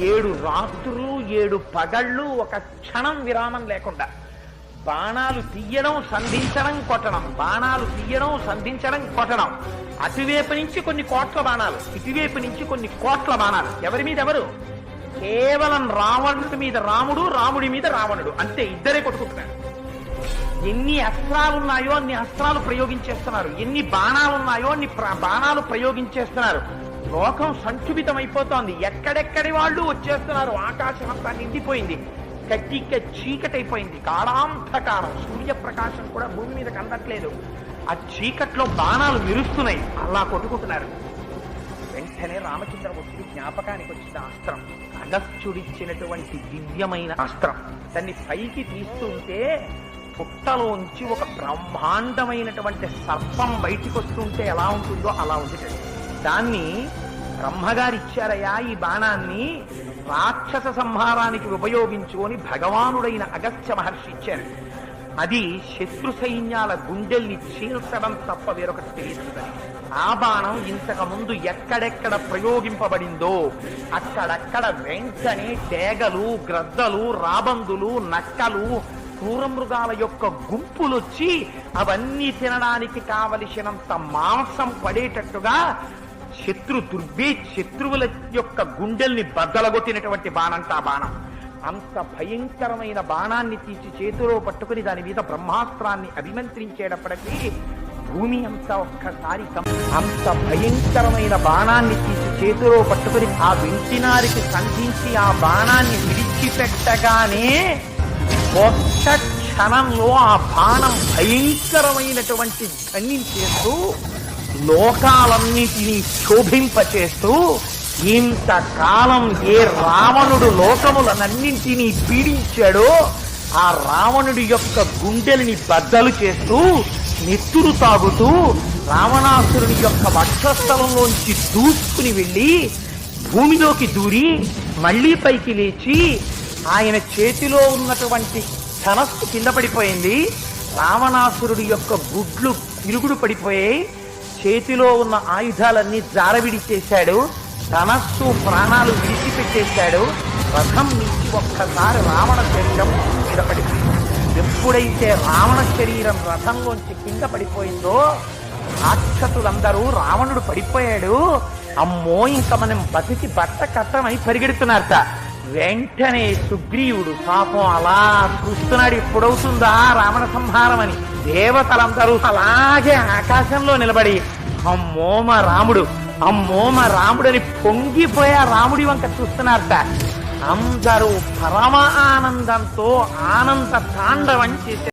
ఏడు రాత్రులు ఏడు పగళ్ళు ఒక క్షణం విరామం లేకుండా. బాణాలు తీయడం సంధించడం కొట్టడం. బాణాలు తీయడం సంధించడం కొట్టడం. అటువైపు నుంచి కొన్ని కోట్ల బాణాలు ఇటువైపు నుంచి కొన్ని కోట్ల బాణాలు. ఎవరి మీద ఎవరు? కేవలం రావణుడి మీద రాముడు రాముడి మీద రావణుడు. అంతే ఇద్దరే కొట్టుకుంటున్నారు. ఎన్ని అస్త్రాలు ఉన్నాయో అన్ని అస్త్రాలు ప్రయోగించేస్తున్నారు. ఎన్ని బాణాలు ఉన్నాయో అన్ని బాణాలు ప్రయోగించేస్తున్నారు. లోకం సంక్షుభితమైపోతోంది. ఎక్కడెక్కడి వాళ్ళు వచ్చేస్తున్నారు? ఆకాశం అంతా నిండిపోయింది. కట్టిక చీకటైపోయింది. కాళాంధకారం సూర్యప్రకాశం కూడా భూమి మీద కందట్లేదు ఆ చీకట్లో బాణాలు మెరుస్తున్నాయి. అలా కొట్టుకుంటున్నారు. వెంటనే రామచంద్రమూర్తికి జ్ఞాపకానికి వచ్చిన అస్త్రం. అగస్త్యుడిచ్చినటువంటి దివ్యమైన అస్త్రం. దాన్ని పైకి తీస్తుంటే పుట్టలోంచి ఒక బ్రహ్మాండమైనటువంటి సర్పం బయటికి వస్తుంటే ఎలా ఉంటుందో అలా ఉంటుంది దాన్ని బ్రహ్మగారు ఇచ్చారయ్యా ఈ బాణాన్ని? రాక్షస సంహారానికి ఉపయోగించు అని భగవానుడైన అగస్త్య మహర్షి ఇచ్చారు. అది శత్రు సైన్యాల గుండెల్ని చీల్చడం తప్ప వేరొకటి తెలియదని ఆ బాణం ఇంతకు ముందు ఎక్కడెక్కడ ప్రయోగింపబడిందో అక్కడక్కడ వెంటనే డేగలు గ్రద్దలు రాబందులు నక్కలు క్రూరమృగాల యొక్క గుంపులొచ్చి అవన్నీ తినడానికి కావలసినంత మాంసం పడేటట్టుగా శత్రు దుర్భే శత్రువుల యొక్క గుండెల్ని బద్దలగొట్టినటువంటి బాణంట ఆ బాణం. అంత భయంకరమైన బాణాన్ని తీసి చేతిలో పట్టుకుని దాని మీద బ్రహ్మాస్త్రాన్ని అభిమంత్రించేటప్పటికీ భూమి అంతా ఒక్కసారి అంత భయంకరమైన బాణాన్ని తీసి చేతిలో పట్టుకుని ఆ వెంటినారికి సంధించి ఆ బాణాన్ని విడిచిపెట్టగానే ఒక్క క్షణంలో ఆ బాణం భయంకరమైనటువంటి ధన్యం చేస్తూ లోకాలన్నిటినీ శోభింపచేస్తూ ఇంతకాలం ఏ రావణుడు లోకములనన్నింటినీ పీడించాడో ఆ రావణుడి యొక్క గుండెల్ని బద్దలు చేస్తూ నెత్తురు తాగుతూ రావణాసురుని యొక్క వక్షస్థలంలోంచి దూసుకుని వెళ్ళి భూమిలోకి దూరి మళ్ళీ పైకి లేచి ఆయన చేతిలో ఉన్నటువంటి ధనస్సు కింద పడిపోయింది. రావణాసురుడి యొక్క గుడ్లు తిరుగుడు పడిపోయాయి. చేతిలో ఉన్న ఆయుధాలన్నీ జారవిడి చేశాడు ప్రాణాలు విడిచిపెట్టేశాడు. రథం నుంచి ఒక్కసారి రావణ శరీరం మీద పడిపోయింది ఎప్పుడైతే రావణ శరీరం రథంలోంచి కింద పడిపోయిందో రాక్షసులందరూ రావణుడు పడిపోయాడు. అమ్మో ఇంకా మనం బతికి బట్ట కట్టమని పరిగెడుతున్నారట. వెంటనే సుగ్రీవుడు పాపం అలా చూస్తున్నాడు ఎప్పుడవుతుందా రావణ సంహారం అని. దేవతలందరూ అలాగే ఆకాశంలో నిలబడి అమ్మోమ రాముడు అమ్మోమ రాముడు రాముడని పొంగిపోయా రాముడి వంక చూస్తున్నారట. అందరూ పరమ ఆనందంతో ఆనంద తాండవం చేసే